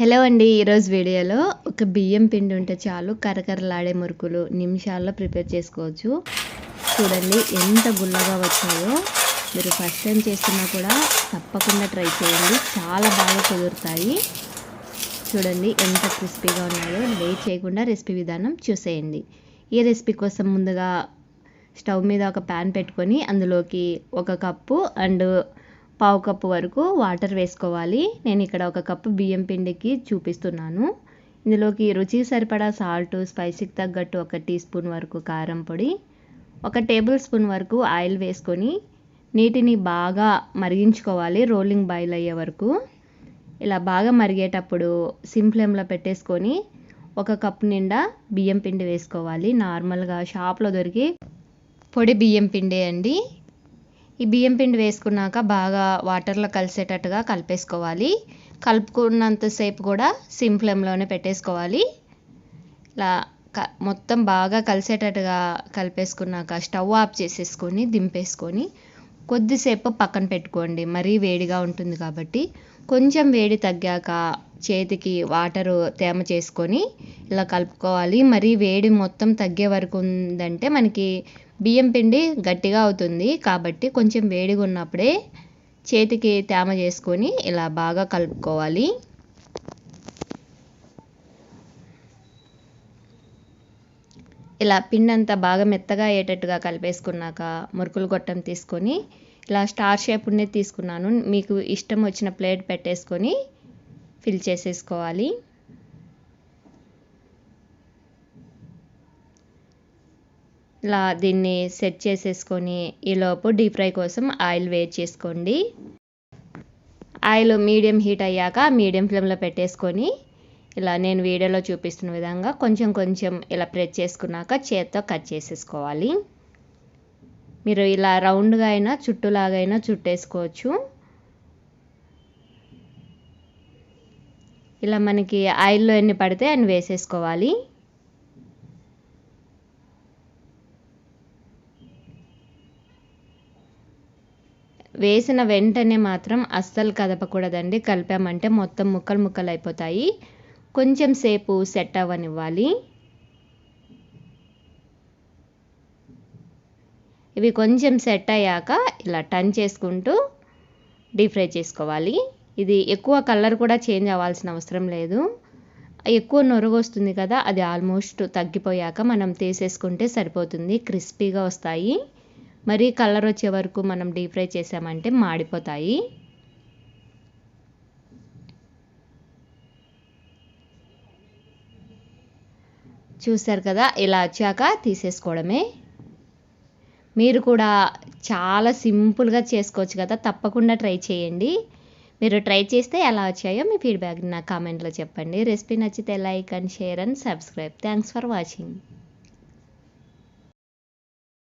Hello అండి ఈరోజు వీడియోలో ఒక బియ్యం పిండి ఉంటే చాలు కరకరలాడే మురుకులు నిమిషాల్లో ప్రిపేర్ చేసుకోవచ్చు. చూడండి ఎంత గుల్లగా వచ్చాయో. మీరు ఫస్ట్ టైం చేస్తున్నా కూడా తప్పకుండా ట్రై చేయండి. చాలా బాగా కుదురుతాయి. చూడండి ఎంత క్రిస్పీగా ఉన్నాయో. వెయిట్ చేయకుండా రెసిపీ విధానం చూసేయండి. ఈ రెసిపీ కోసం ముందుగా స్టవ్ మీద ఒక ప్యాన్ పెట్టుకొని అందులోకి ఒక కప్పు అండ్ పావు కప్పు వరకు వాటర్ వేసుకోవాలి. నేను ఇక్కడ ఒక కప్పు బియ్యం పిండికి చూపిస్తున్నాను. ఇందులోకి రుచికి సరిపడా సాల్ట్ స్పైసీకి తగ్గట్టు ఒక టీ స్పూన్ వరకు కారం పొడి ఒక టేబుల్ స్పూన్ వరకు ఆయిల్ వేసుకొని నీటిని బాగా మరిగించుకోవాలి రోలింగ్ బాయిల్ అయ్యే వరకు. ఇలా బాగా మరిగేటప్పుడు సిమ్ ఫ్లేమ్లో పెట్టేసుకొని ఒక కప్పు నిండా బియ్యం పిండి వేసుకోవాలి. నార్మల్గా షాప్లో దొరికి పొడి బియ్యం పిండి అండి. ఈ బియ్యం పిండి వేసుకున్నాక బాగా వాటర్లో కలిసేటట్టుగా కలిపేసుకోవాలి. కలుపుకున్నంతసేపు కూడా సిమ్ ఫ్లేమ్లోనే పెట్టేసుకోవాలి. ఇలా క మొత్తం బాగా కలిసేటట్టుగా కలిపేసుకున్నాక స్టవ్ ఆఫ్ చేసేసుకొని దింపేసుకొని కొద్దిసేపు పక్కన పెట్టుకోండి. మరీ వేడిగా ఉంటుంది కాబట్టి. కొంచెం వేడి తగ్గాక చేతికి వాటరు తేమ చేసుకొని ఇలా కలుపుకోవాలి. మరి వేడి మొత్తం తగ్గే వరకు ఉందంటే మనకి బియ్యం పిండి గట్టిగా అవుతుంది. కాబట్టి కొంచెం వేడిగా ఉన్నప్పుడే చేతికి తేమ చేసుకొని ఇలా బాగా కలుపుకోవాలి. ఇలా పిండి అంతా బాగా మెత్తగా అయ్యేటట్టుగా కలిపేసుకున్నాక మురుకులు గొట్టం తీసుకొని ఇలా స్టార్ షేప్ ఉన్నది తీసుకున్నాను. మీకు ఇష్టం వచ్చిన ప్లేట్ పెట్టేసుకొని ఫిల్ చేసేసుకోవాలి. ఇలా దీన్ని సెట్ చేసేసుకొని ఈలోపు డీప్ ఫ్రై కోసం ఆయిల్ వేడి చేసుకోండి. ఆయిల్ మీడియం హీట్ అయ్యాక మీడియం ఫ్లేమ్లో పెట్టేసుకొని ఇలా నేను వీడియోలో చూపిస్తున్న విధంగా కొంచెం కొంచెం ఇలా ప్రెస్ చేసుకున్నాక చేత్తో కట్ చేసేసుకోవాలి. మీరు ఇలా రౌండ్గా అయినా చుట్టులాగా చుట్టేసుకోవచ్చు. ఇలా మనకి ఆయిల్లో ఎన్ని పడితే అన్ని వేసేసుకోవాలి. వేసిన వెంటనే మాత్రం అస్సలు కదపకూడదండి. కలిపామంటే మొత్తం ముక్కలు ముక్కలు అయిపోతాయి. కొంచెం సేపు సెట్ అవ్వనివ్వాలి. ఇవి కొంచెం సెట్ అయ్యాక ఇలా టర్న్ చేసుకుంటూ డీప్ ఫ్రై చేసుకోవాలి. ఇది ఎక్కువ కలర్ కూడా చేంజ్ అవ్వాల్సిన అవసరం లేదు. ఎక్కువ నొరుగు వస్తుంది కదా అది ఆల్మోస్ట్ తగ్గిపోయాక మనం తీసేసుకుంటే సరిపోతుంది. క్రిస్పీగా వస్తాయి. మరీ కలర్ వచ్చే వరకు మనం డీప్ ఫ్రై చేసామంటే మాడిపోతాయి. చూసారు కదా ఇలా వచ్చాక తీసేసుకోవడమే. మీరు కూడా చాలా సింపుల్గా చేసుకోవచ్చు కదా తప్పకుండా ట్రై చేయండి. మీరు ట్రై చేస్తే ఎలా వచ్చాయో మీ ఫీడ్బ్యాక్ నా కామెంట్లో చెప్పండి. రెసిపీ నచ్చితే like and share and subscribe. Thanks for watching.